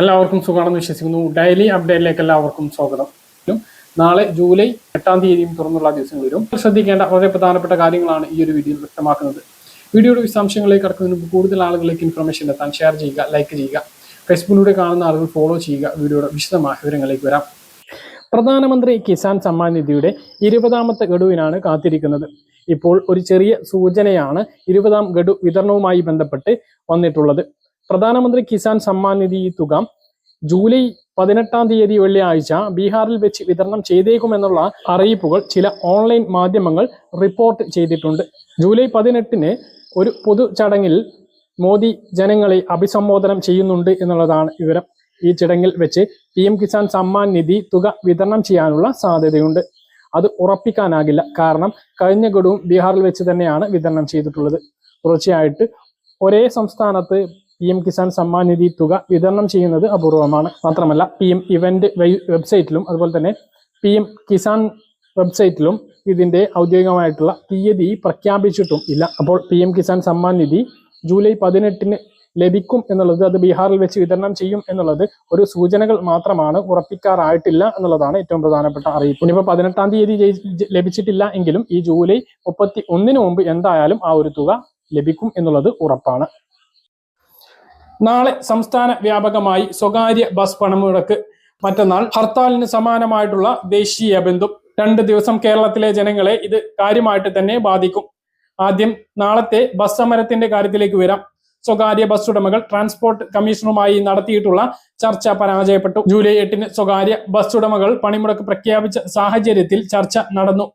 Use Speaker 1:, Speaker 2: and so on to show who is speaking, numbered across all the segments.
Speaker 1: എല്ലാവർക്കും സുഖമാണെന്ന് വിശ്വസിക്കുന്നു. ഡെയിലി അപ്ഡേറ്റിലേക്ക് എല്ലാവർക്കും സ്വാഗതം. നാളെ ജൂലൈ എട്ടാം തീയതിയും തുറന്നുള്ള ദിവസങ്ങളിലും ശ്രദ്ധിക്കേണ്ട വളരെ പ്രധാനപ്പെട്ട കാര്യങ്ങളാണ് ഈ ഒരു വീഡിയോയിൽ വ്യക്തമാക്കുന്നത്. വീഡിയോയുടെ വിശദാംശങ്ങളിലേക്ക് കടക്കുന്നതിന് മുമ്പ് കൂടുതൽ ആളുകളിലേക്ക് ഇൻഫർമേഷൻ എത്താൻ ഷെയർ ചെയ്യുക ലൈക്ക് ചെയ്യുക ഫേസ്ബുക്കിലൂടെ കാണുന്ന ആളുകൾ ഫോളോ ചെയ്യുക വീഡിയോയുടെ വിശദമായ വിവരങ്ങളിലേക്ക് വരാം. പ്രധാനമന്ത്രി കിസാൻ സമ്മാൻ നിധിയുടെ ഇരുപതാമത്തെ ഗഡുവിനാണ് കാത്തിരിക്കുന്നത്. ഇപ്പോൾ ഒരു ചെറിയ സൂചനയാണ് ഇരുപതാം ഗഡു വിതരണവുമായി ബന്ധപ്പെട്ട് വന്നിട്ടുള്ളത്. പ്രധാനമന്ത്രി കിസാൻ സമ്മാൻ നിധി തുക ജൂലൈ പതിനെട്ടാം തീയതി വെള്ളിയാഴ്ച ബീഹാറിൽ വെച്ച് വിതരണം ചെയ്തേക്കുമെന്നുള്ള അറിയിപ്പുകൾ ചില ഓൺലൈൻ മാധ്യമങ്ങൾ റിപ്പോർട്ട് ചെയ്തിട്ടുണ്ട്. ജൂലൈ പതിനെട്ടിന് ഒരു പൊതു ചടങ്ങിൽ മോദി ജനങ്ങളെ അഭിസംബോധനം ചെയ്യുന്നുണ്ട് എന്നുള്ളതാണ് വിവരം. ഈ ചടങ്ങിൽ വെച്ച് പി എം കിസാൻ സമ്മാൻ നിധി തുക വിതരണം ചെയ്യാനുള്ള സാധ്യതയുണ്ട്. അത് ഉറപ്പിക്കാനാകില്ല. കാരണം കഴിഞ്ഞ ഗഡുവും ബീഹാറിൽ വെച്ച് തന്നെയാണ് വിതരണം ചെയ്തിട്ടുള്ളത്. തുടർച്ചയായിട്ട് ഒരേ സംസ്ഥാനത്ത് പി എം കിസാൻ സമ്മാൻ നിധി തുക വിതരണം ചെയ്യുന്നത് അപൂർവമാണ്. മാത്രമല്ല പി എം ഇവന്റ് വെബ്സൈറ്റിലും അതുപോലെ തന്നെ പി എം കിസാൻ വെബ്സൈറ്റിലും ഇതിന്റെ ഔദ്യോഗികമായിട്ടുള്ള തീയതി പ്രഖ്യാപിച്ചിട്ടും ഇല്ല. അപ്പോൾ P M Kisan Samman Nidhi July പതിനെട്ടിന് ലഭിക്കും എന്നുള്ളത് അത് ബീഹാറിൽ വെച്ച് വിതരണം ചെയ്യും എന്നുള്ളത് ഒരു സൂചനകൾ മാത്രമാണ് ഉറപ്പിക്കാറായിട്ടില്ല എന്നുള്ളതാണ് ഏറ്റവും പ്രധാനപ്പെട്ട അറിയിപ്പ്. ഇനിയിപ്പോൾ പതിനെട്ടാം തീയതി ലഭിച്ചിട്ടില്ല എങ്കിലും ഈ ജൂലൈ മുപ്പത്തി ഒന്നിന് മുമ്പ് എന്തായാലും ആ ഒരു തുക ലഭിക്കും എന്നുള്ളത് ഉറപ്പാണ്. നാളെ സംസ്ഥാന വ്യാപകമായി സ്വകാര്യ ബസ് പണമുടക്ക് മറ്റന്നാൾ ഹർത്താലിന് സമാനമായിട്ടുള്ള ദേശീയ ബന്ധു. രണ്ട് ദിവസം കേരളത്തിലെ ജനങ്ങളെ ഇത് കാര്യമായിട്ട് തന്നെ ബാധിക്കും. ആദ്യം നാളത്തെ ബസ് സമരത്തിന്റെ കാര്യത്തിലേക്ക് വരാം. സ്വകാര്യ ബസ് ഉടമകൾ ട്രാൻസ്പോർട്ട് കമ്മീഷണറുമായി നടത്തിയിട്ടുള്ള ചർച്ച പരാജയപ്പെട്ടു. ജൂലൈ എട്ടിന് സ്വകാര്യ ബസ് ഉടമകൾ പണിമുടക്ക് പ്രഖ്യാപിച്ച സാഹചര്യത്തിൽ ചർച്ച നടന്നു.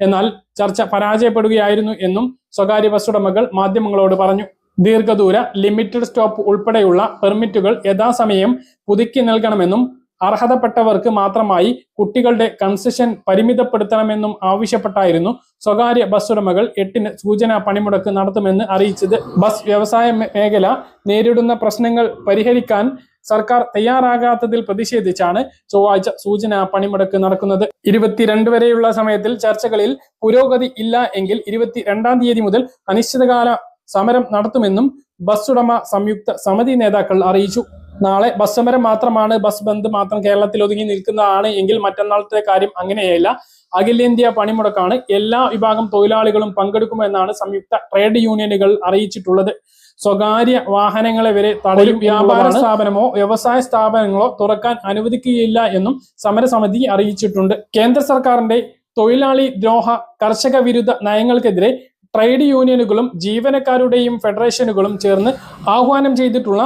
Speaker 1: എന്നാൽ ചർച്ച പരാജയപ്പെടുകയായിരുന്നു എന്നും സ്വകാര്യ ബസ് ഉടമകൾ മാധ്യമങ്ങളോട് പറഞ്ഞു. ദീർഘദൂര ലിമിറ്റഡ് സ്റ്റോപ്പ് ഉൾപ്പെടെയുള്ള പെർമിറ്റുകൾ യഥാസമയം പുതുക്കി നൽകണമെന്നും അർഹതപ്പെട്ടവർക്ക് മാത്രമായി കുട്ടികളുടെ കൺസെഷൻ പരിമിതപ്പെടുത്തണമെന്നും ആവശ്യപ്പെട്ടായിരുന്നു സ്വകാര്യ ബസ് ഉടമകൾ എട്ടിന് സൂചനാ പണിമുടക്ക് നടത്തുമെന്ന് അറിയിച്ചത്. ബസ് വ്യവസായ മേഖല നേരിടുന്ന പ്രശ്നങ്ങൾ പരിഹരിക്കാൻ സർക്കാർ തയ്യാറാകാത്തതിൽ പ്രതിഷേധിച്ചാണ് ചൊവ്വാഴ്ച സൂചനാ പണിമുടക്ക് നടക്കുന്നത്. ഇരുപത്തിരണ്ട് വരെയുള്ള സമയത്തിൽ ചർച്ചകളിൽ പുരോഗതി ഇല്ല എങ്കിൽ ഇരുപത്തിരണ്ടാം തീയതി മുതൽ അനിശ്ചിതകാല സമരം നടത്തുമെന്നും ബസ് ഉടമ സംയുക്ത സമിതി നേതാക്കൾ അറിയിച്ചു. നാളെ ബസ് സമരം മാത്രമാണ് ബസ് ബന്ദ് മാത്രം കേരളത്തിൽ ഒതുങ്ങി നിൽക്കുന്നതാണ് എങ്കിൽ മറ്റന്നാളത്തെ കാര്യം അങ്ങനെയല്ല. അഖിലേന്ത്യാ പണിമുടക്കാണ് എല്ലാ വിഭാഗം തൊഴിലാളികളും പങ്കെടുക്കുമെന്നാണ് സംയുക്ത ട്രേഡ് യൂണിയനുകൾ അറിയിച്ചിട്ടുള്ളത്. സ്വകാര്യ വാഹനങ്ങളെ വരെ തടയും വ്യാപാര സ്ഥാപനമോ വ്യവസായ സ്ഥാപനങ്ങളോ തുറക്കാൻ അനുവദിക്കുകയില്ല എന്നും സമരസമിതി അറിയിച്ചിട്ടുണ്ട്. കേന്ദ്ര സർക്കാരിന്റെ തൊഴിലാളി ദ്രോഹ കർഷക വിരുദ്ധ നയങ്ങൾക്കെതിരെ ട്രേഡ് യൂണിയനുകളും ജീവനക്കാരുടെയും ഫെഡറേഷനുകളും ചേർന്ന് ആഹ്വാനം ചെയ്തിട്ടുള്ള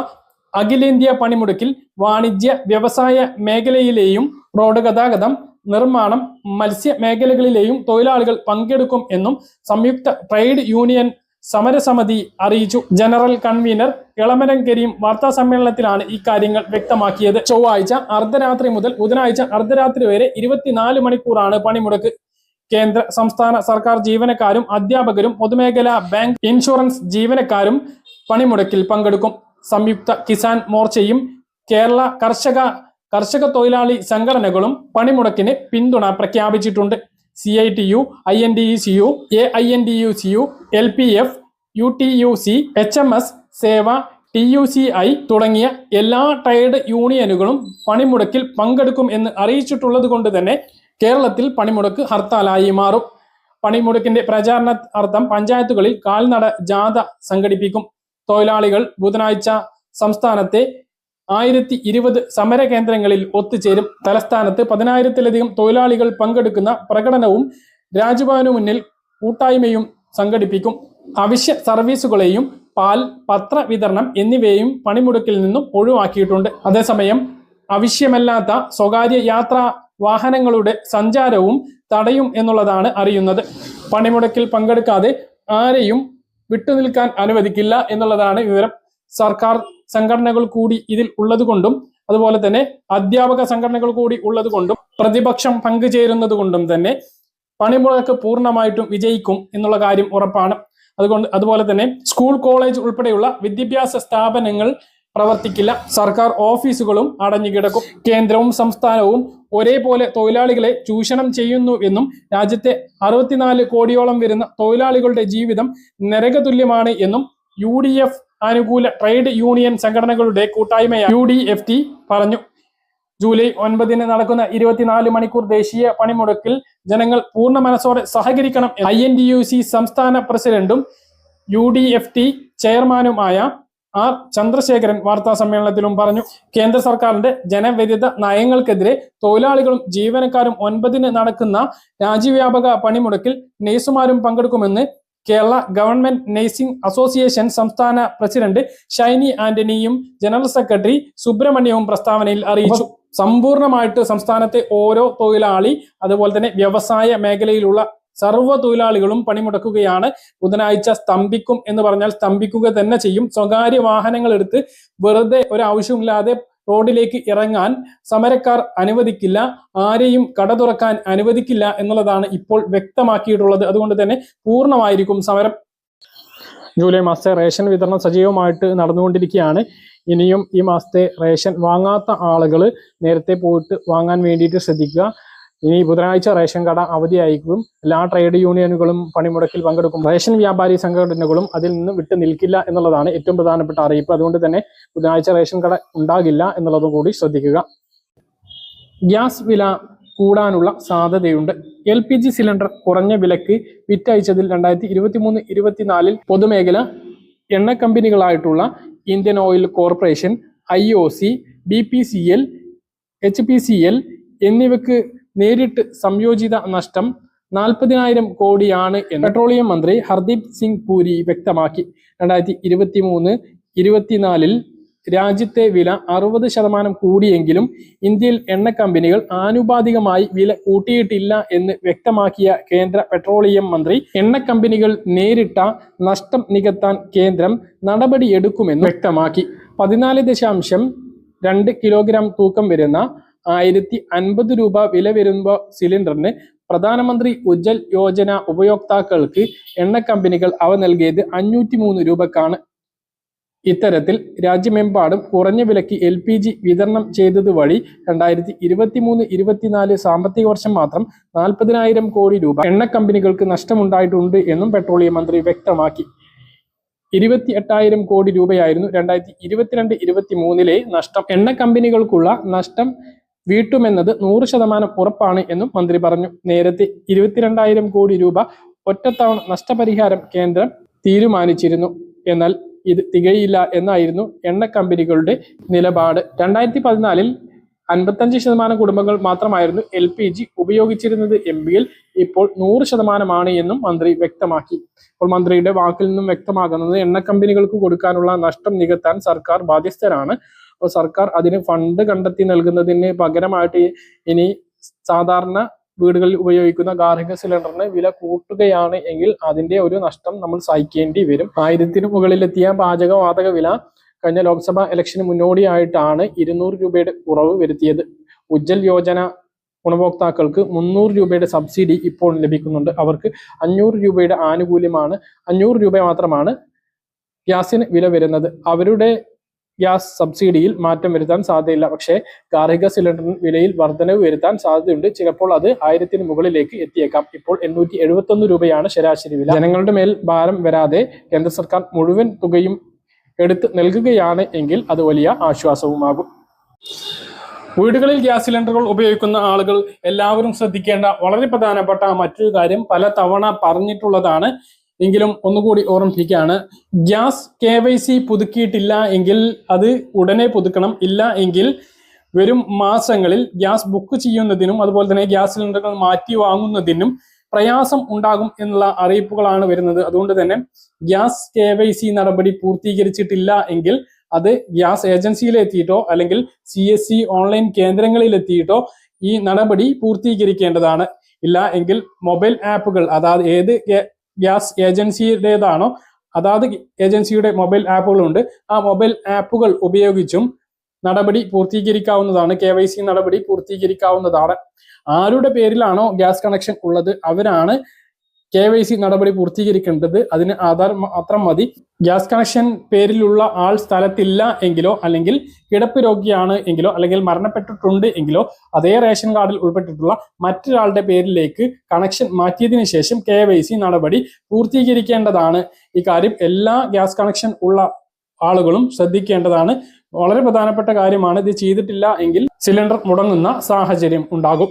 Speaker 1: അഖിലേന്ത്യാ പണിമുടക്കിൽ വാണിജ്യ വ്യവസായ മേഖലയിലെയും റോഡ് ഗതാഗതം നിർമ്മാണം മത്സ്യ മേഖലകളിലെയും തൊഴിലാളികൾ പങ്കെടുക്കും എന്നും സംയുക്ത ട്രേഡ് യൂണിയൻ സമരസമിതി അറിയിച്ചു. ജനറൽ കൺവീനർ ഇളമരം കരീം വാർത്താ സമ്മേളനത്തിലാണ് ഈ കാര്യങ്ങൾ വ്യക്തമാക്കിയത്. ചൊവ്വാഴ്ച അർദ്ധരാത്രി മുതൽ ബുധനാഴ്ച അർദ്ധരാത്രി വരെ ഇരുപത്തിനാല് മണിക്കൂറാണ് പണിമുടക്ക്. കേന്ദ്ര സംസ്ഥാന സർക്കാർ ജീവനക്കാരും അധ്യാപകരും പൊതുമേഖലാ ബാങ്ക് ഇൻഷുറൻസ് ജീവനക്കാരും പണിമുടക്കിൽ പങ്കെടുക്കും. സംയുക്ത കിസാൻ മോർച്ചയും കേരള കർഷക കർഷക തൊഴിലാളി സംഘടനകളും പണിമുടക്കിന് പിന്തുണ പ്രഖ്യാപിച്ചിട്ടുണ്ട്. C I T U I N D C U A I N D U C U L P F U T U C H M S Sewa T U C I തുടങ്ങിയ എല്ലാ trade യൂണിയനുകളും പണിമുടക്കിൽ പങ്കെടുക്കും എന്ന് അറിയിച്ചിട്ടുള്ളത് കൊണ്ട് തന്നെ കേരളത്തിൽ പണിമുടക്ക് ഹർത്താലായി മാറും. പണിമുടക്കിന്റെ പ്രചാരണ അർത്ഥം പഞ്ചായത്തുകളിൽ കാൽനട ജാഥ സംഘടിപ്പിക്കും. തൊഴിലാളികൾ ബുധനാഴ്ച സംസ്ഥാനത്തെ ആയിരത്തി ഇരുപത് സമര കേന്ദ്രങ്ങളിൽ ഒത്തുചേരും. തലസ്ഥാനത്ത് പതിനായിരത്തിലധികം തൊഴിലാളികൾ പങ്കെടുക്കുന്ന പ്രകടനവും രാജ്ഭവനു മുന്നിൽ കൂട്ടായ്മയും സംഘടിപ്പിക്കും. അവശ്യ സർവീസുകളെയും പാൽ പത്ര വിതരണം എന്നിവയും പണിമുടക്കിൽ നിന്നും ഒഴിവാക്കിയിട്ടുണ്ട്. അതേസമയം ആവശ്യമല്ലാത്ത സ്വകാര്യ യാത്രാ വാഹനങ്ങളുടെ സഞ്ചാരവും തടയും എന്നുള്ളതാണ് അറിയുന്നത്. പണിമുടക്കിൽ പങ്കെടുക്കാതെ ആരെയും വിട്ടുനിൽക്കാൻ അനുവദിക്കില്ല എന്നുള്ളതാണ് വിവരം. സർക്കാർ സംഘടനകൾ കൂടി ഇതിൽ ഉള്ളതുകൊണ്ടും അതുപോലെ തന്നെ അധ്യാപക സംഘടനകൾ കൂടി ഉള്ളതുകൊണ്ടും പ്രതിപക്ഷം പങ്കുചേരുന്നത് കൊണ്ടും തന്നെ പണിമുടക്ക് പൂർണമായിട്ടും വിജയിക്കും എന്നുള്ള കാര്യം ഉറപ്പാണ്. അതുകൊണ്ട് അതുപോലെ തന്നെ സ്കൂൾ കോളേജ് ഉൾപ്പെടെയുള്ള വിദ്യാഭ്യാസ സ്ഥാപനങ്ങൾ പ്രവർത്തിക്കില്ല. സർക്കാർ ഓഫീസുകളും അടഞ്ഞുകിടക്കും കേന്ദ്രവും സംസ്ഥാനവും ഒരേപോലെ തൊഴിലാളികളെ ചൂഷണം ചെയ്യുന്നു എന്നും രാജ്യത്തെ അറുപത്തിനാല് കോടിയോളം വരുന്ന തൊഴിലാളികളുടെ ജീവിതം നരകതുല്യമാണ് എന്നും യു ഡി എഫ് അനുകൂല ട്രേഡ് യൂണിയൻ സംഘടനകളുടെ കൂട്ടായ്മയായ യു ഡി എഫ് ടി പറഞ്ഞു. ജൂലൈ ഒൻപതിന് നടക്കുന്ന ഇരുപത്തിനാല് മണിക്കൂർ ദേശീയ പണിമുടക്കിൽ ജനങ്ങൾ പൂർണ മനസ്സോടെ സഹകരിക്കണം I N D U C സംസ്ഥാന പ്രസിഡന്റും യു ഡി എഫ് ടി ചെയർമാനുമായ ആർ ചന്ദ്രശേഖരൻ വാർത്താ സമ്മേളനത്തിലും പറഞ്ഞു കേന്ദ്ര സർക്കാരിന്റെ ജനവിരുദ്ധ നയങ്ങൾക്കെതിരെ തൊഴിലാളികളും ജീവനക്കാരും ഒൻപതിന് നടക്കുന്ന രാജ്യവ്യാപക പണിമുടക്കിൽ നേഴ്സുമാരും പങ്കെടുക്കുമെന്ന് കേരള ഗവൺമെന്റ് നേഴ്സിംഗ് അസോസിയേഷൻ സംസ്ഥാന പ്രസിഡന്റ് ഷൈനി ആന്റണിയും ജനറൽ സെക്രട്ടറി സുബ്രഹ്മണ്യവും പ്രസ്താവനയിൽ അറിയിച്ചു. സമ്പൂർണമായിട്ട് സംസ്ഥാനത്തെ ഓരോ തൊഴിലാളി അതുപോലെ തന്നെ വ്യവസായ മേഖലയിലുള്ള സർവ തൊഴിലാളികളും പണിമുടക്കുകയാണ്. ബുധനാഴ്ച സ്തംഭിക്കും എന്ന് പറഞ്ഞാൽ സ്തംഭിക്കുക തന്നെ ചെയ്യും. സ്വകാര്യ വാഹനങ്ങൾ എടുത്ത് വെറുതെ ഒരു ആവശ്യമില്ലാതെ റോഡിലേക്ക് ഇറങ്ങാൻ സമരക്കാർ അനുവദിക്കില്ല. ആരെയും കട തുറക്കാൻ അനുവദിക്കില്ല എന്നുള്ളതാണ് ഇപ്പോൾ വ്യക്തമാക്കിയിട്ടുള്ളത്. അതുകൊണ്ട് തന്നെ പൂർണമായിരിക്കും സമരം. ജൂലൈ മാസത്തെ റേഷൻ വിതരണം സജീവമായിട്ട് നടന്നുകൊണ്ടിരിക്കുകയാണ്. ഇനിയും ഈ മാസത്തെ റേഷൻ വാങ്ങാത്ത ആളുകൾ നേരത്തെ പോയിട്ട് വാങ്ങാൻ വേണ്ടിയിട്ട് ശ്രദ്ധിക്കുക. ഇനി ബുധനാഴ്ച റേഷൻ കട അവധിയായിരിക്കും. എല്ലാ ട്രേഡ് യൂണിയനുകളും പണിമുടക്കിൽ പങ്കെടുക്കും. റേഷൻ വ്യാപാരി സംഘടനകളും അതിൽ നിന്ന് വിട്ടു നിൽക്കില്ല എന്നുള്ളതാണ് ഏറ്റവും പ്രധാനപ്പെട്ട അറിയിപ്പ്. അതുകൊണ്ട് തന്നെ ബുധനാഴ്ച റേഷൻ കട ഉണ്ടാകില്ല എന്നുള്ളതും കൂടി ശ്രദ്ധിക്കുക. ഗ്യാസ് വില കൂടാനുള്ള സാധ്യതയുണ്ട്. എൽ പി ജി സിലിണ്ടർ കുറഞ്ഞ വിലക്ക് വിറ്റയച്ചതിൽ രണ്ടായിരത്തി ഇരുപത്തി മൂന്ന് ഇരുപത്തിനാലിൽ പൊതുമേഖല എണ്ണ കമ്പനികളായിട്ടുള്ള Indian Oil Corporation I O C B P C L H P C L എന്നിവക്ക് നേരിട്ട് സംയോജിത നഷ്ടം നാൽപ്പതിനായിരം കോടിയാണ് എന്ന് പെട്രോളിയം മന്ത്രി ഹർദീപ് സിംഗ് പുരി വ്യക്തമാക്കി. രണ്ടായിരത്തി ഇരുപത്തി മൂന്ന് ഇരുപത്തിനാലിൽ രാജ്യത്തെ വില അറുപത് ശതമാനം കൂടിയെങ്കിലും ഇന്ത്യയിൽ എണ്ണ കമ്പനികൾ ആനുപാതികമായി വില കൂട്ടിയിട്ടില്ല എന്ന് വ്യക്തമാക്കിയ കേന്ദ്ര പെട്രോളിയം മന്ത്രി എണ്ണ കമ്പനികൾ നേരിട്ട നഷ്ടം നികത്താൻ കേന്ദ്രം നടപടിയെടുക്കുമെന്ന് വ്യക്തമാക്കി. പതിനാല് ദശാംശം രണ്ട് കിലോഗ്രാം തൂക്കം വരുന്ന ആയിരത്തി അൻപത് രൂപ വില വരുമ്പോൾ സിലിണ്ടറിന് പ്രധാനമന്ത്രി ഉജ്ജൽ യോജന ഉപയോക്താക്കൾക്ക് എണ്ണ കമ്പനികൾ അവ നൽകിയത് അഞ്ഞൂറ്റി മൂന്ന് രൂപക്കാണ്. ഇത്തരത്തിൽ രാജ്യമെമ്പാടും കുറഞ്ഞ വിലയ്ക്ക് എൽ പി ജി വിതരണം ചെയ്തത് വഴി രണ്ടായിരത്തി ഇരുപത്തി മൂന്ന് ഇരുപത്തിനാല് സാമ്പത്തിക വർഷം മാത്രം നാൽപ്പതിനായിരം കോടി രൂപ എണ്ണ കമ്പനികൾക്ക് നഷ്ടമുണ്ടായിട്ടുണ്ട് എന്നും പെട്രോളിയം മന്ത്രി വ്യക്തമാക്കി. ഇരുപത്തി എട്ടായിരം കോടി രൂപയായിരുന്നു രണ്ടായിരത്തി ഇരുപത്തിരണ്ട് ഇരുപത്തി മൂന്നിലെ നഷ്ടം. എണ്ണ കമ്പനികൾക്കുള്ള നഷ്ടം വീട്ടുമെന്നത് നൂറ് ശതമാനം ഉറപ്പാണ് എന്നും മന്ത്രി പറഞ്ഞു. നേരത്തെ ഇരുപത്തിരണ്ടായിരം കോടി രൂപ ഒറ്റത്തവണ നഷ്ടപരിഹാരം കേന്ദ്രം തീരുമാനിച്ചിരുന്നു. എന്നാൽ ഇത് തികയില്ല എന്നായിരുന്നു എണ്ണ കമ്പനികളുടെ നിലപാട്. രണ്ടായിരത്തി പതിനാലിൽ അൻപത്തഞ്ച് ശതമാനം കുടുംബങ്ങൾ മാത്രമായിരുന്നു എൽ പി ജി ഉപയോഗിച്ചിരുന്നത്. എം ബിയിൽ ഇപ്പോൾ നൂറ് ശതമാനമാണ് എന്നും മന്ത്രി വ്യക്തമാക്കി. അപ്പോൾ മന്ത്രിയുടെ വാക്കിൽ നിന്നും വ്യക്തമാകുന്നത് എണ്ണ കമ്പനികൾക്ക് കൊടുക്കാനുള്ള നഷ്ടം നികത്താൻ സർക്കാർ ബാധ്യസ്ഥരാണ്. അപ്പോൾ സർക്കാർ അതിന് ഫണ്ട് കണ്ടെത്തി നൽകുന്നതിന് പകരമായിട്ട് ഇനി സാധാരണ വീടുകളിൽ ഉപയോഗിക്കുന്ന ഗാർഹിക സിലിണ്ടറിന് വില കൂട്ടുകയാണ് എങ്കിൽ അതിന്റെ ഒരു നഷ്ടം നമ്മൾ സഹിക്കേണ്ടി വരും. ആയിരത്തിന് മുകളിലെത്തിയ പാചകവാതക വില കഴിഞ്ഞ ലോക്സഭാ ഇലക്ഷന് മുന്നോടിയായിട്ടാണ് ഇരുന്നൂറ് രൂപയുടെ കുറവ് വരുത്തിയത്. ഉജ്ജൽ യോജന ഗുണഭോക്താക്കൾക്ക് മുന്നൂറ് രൂപയുടെ സബ്സിഡി ഇപ്പോൾ ലഭിക്കുന്നുണ്ട്. അവർക്ക് അഞ്ഞൂറ് രൂപയുടെ ആനുകൂല്യമാണ് അഞ്ഞൂറ് രൂപ മാത്രമാണ് ഗ്യാസിന് വില വരുന്നത്. അവരുടെ ഗ്യാസ് സബ്സിഡിയിൽ മാറ്റം വരുത്താൻ സാധ്യതയില്ല. പക്ഷേ ഗാർഹിക സിലിണ്ടറിന് വിലയിൽ വർധനവ് വരുത്താൻ സാധ്യതയുണ്ട്. ചിലപ്പോൾ അത് ആയിരത്തിന് മുകളിലേക്ക് എത്തിയേക്കാം. ഇപ്പോൾ എണ്ണൂറ്റി എഴുപത്തൊന്ന് രൂപയാണ് ശരാശരി വില. ജനങ്ങളുടെ മേൽ ഭാരം വരാതെ കേന്ദ്ര സർക്കാർ മുഴുവൻ തുകയും എടുത്ത് നൽകുകയാണ് എങ്കിൽ അത് വലിയ ആശ്വാസവുമാകും. വീടുകളിൽ ഗ്യാസ് സിലിണ്ടറുകൾ ഉപയോഗിക്കുന്ന ആളുകൾ എല്ലാവരും ശ്രദ്ധിക്കേണ്ട വളരെ പ്രധാനപ്പെട്ട മറ്റൊരു കാര്യം പല തവണ പറഞ്ഞിട്ടുള്ളതാണ് എങ്കിലും ഒന്നുകൂടി ഓർമ്മിപ്പിക്കുകയാണ്. ഗ്യാസ് കെ വൈ സി പുതുക്കിയിട്ടില്ല എങ്കിൽ അത് ഉടനെ പുതുക്കണം. ഇല്ല എങ്കിൽ വരും മാസങ്ങളിൽ ഗ്യാസ് ബുക്ക് ചെയ്യുന്നതിനും അതുപോലെ തന്നെ ഗ്യാസ് സിലിണ്ടറുകൾ മാറ്റി വാങ്ങുന്നതിനും പ്രയാസം ഉണ്ടാകും എന്നുള്ള അറിയിപ്പുകളാണ് വരുന്നത്. അതുകൊണ്ട് തന്നെ ഗ്യാസ് കെ വൈ സി നടപടി പൂർത്തീകരിച്ചിട്ടില്ല എങ്കിൽ അത് ഗ്യാസ് ഏജൻസിയിലെത്തിയിട്ടോ അല്ലെങ്കിൽ സി എസ് സി ഓൺലൈൻ കേന്ദ്രങ്ങളിലെത്തിയിട്ടോ ഈ നടപടി പൂർത്തീകരിക്കേണ്ടതാണ്. ഇല്ല എങ്കിൽ മൊബൈൽ ആപ്പുകൾ അതായത് ഏത് ഗ്യാസ് ഏജൻസിയുടേതാണോ? അതാത് ഏജൻസിയുടെ മൊബൈൽ ആപ്പുകളുണ്ട്. ആ മൊബൈൽ ആപ്പുകൾ ഉപയോഗിച്ചും നടപടി പൂർത്തീകരിക്കാവുന്നതാണ്. കെ വൈ സി നടപടി പൂർത്തീകരിക്കാവുന്നതാണ്. ആരുടെ പേരിലാണോ ഗ്യാസ് കണക്ഷൻ ഉള്ളത്? അവരാണ് കെ വൈ സി നടപടി പൂർത്തീകരിക്കേണ്ടത് അതിന് ആധാർ മാത്രം മതി. ഗ്യാസ് കണക്ഷൻ പേരിലുള്ള ആൾ സ്ഥലത്തില്ല എങ്കിലോ അല്ലെങ്കിൽ കിടപ്പ് രോഗിയാണ് എങ്കിലോ അല്ലെങ്കിൽ മരണപ്പെട്ടിട്ടുണ്ട് എങ്കിലോ അതേ റേഷൻ കാർഡിൽ ഉൾപ്പെട്ടിട്ടുള്ള മറ്റൊരാളുടെ പേരിലേക്ക് കണക്ഷൻ മാറ്റിയതിനു ശേഷം കെ വൈ സി നടപടി പൂർത്തീകരിക്കേണ്ടതാണ്. ഇക്കാര്യം എല്ലാ ഗ്യാസ് കണക്ഷൻ ഉള്ള ആളുകളും ശ്രദ്ധിക്കേണ്ടതാണ്. വളരെ പ്രധാനപ്പെട്ട കാര്യമാണ് ഇത് ചെയ്തിട്ടില്ല എങ്കിൽ സിലിണ്ടർ മുടങ്ങുന്ന സാഹചര്യം ഉണ്ടാകും.